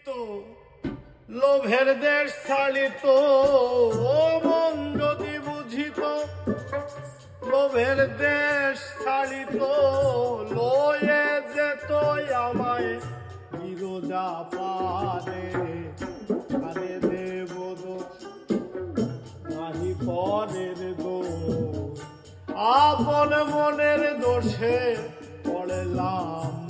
বুঝিত লোভের দেশ ছাড়িত ও মন যদি বুঝিত, লোভের দেশ ছাড়িত লয়ে যেত আমায় বিরোজা পারে আরে পরের দোষ। আপন মনের দোষে পড়লাম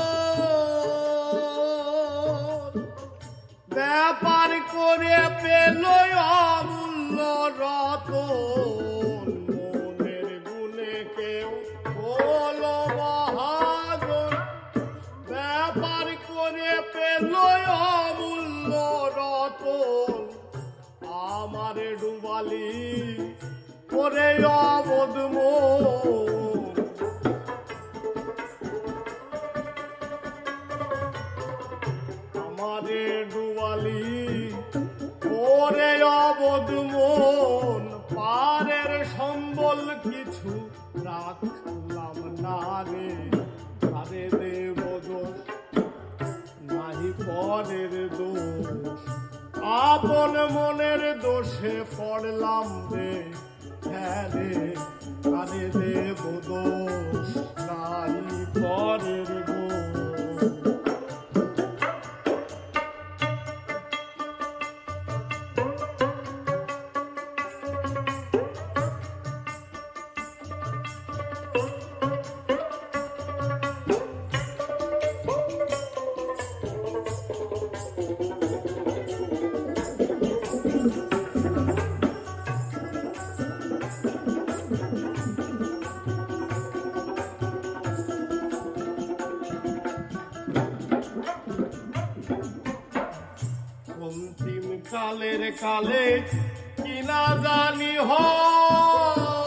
করে অমূল্য রতন। আমারে ডুবালি, ওরে অবধ আমারে ডুবালি, ওরে অবধ পারের সম্বল কিছু রাখলাম না রে। পরের দোষ। আপন মনের দোষে পড়লাম রে। হ্যাঁ রে কানে দেব দোষ। নাহি কালের কালে কিনা জানি হয়।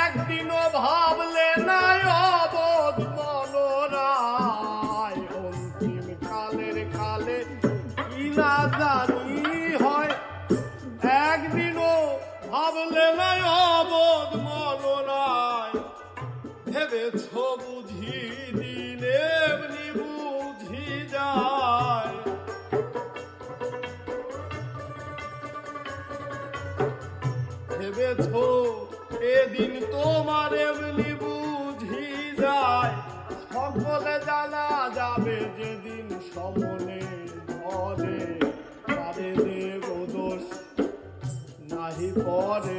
একদিনও ভাবলে নাই অবোধ মনোরায়। অন্তিম কালের কালে কিনা জানি হয়। একদিনও ভাবলে নাই অবোধ মনোরায়। ভেবেছ ভেবেছ, এদিন তোমার এমনি বুঝি যায়। সকলে জানা যাবে যেদিন সমনে ধরে দেব দোষ নাহি দোষ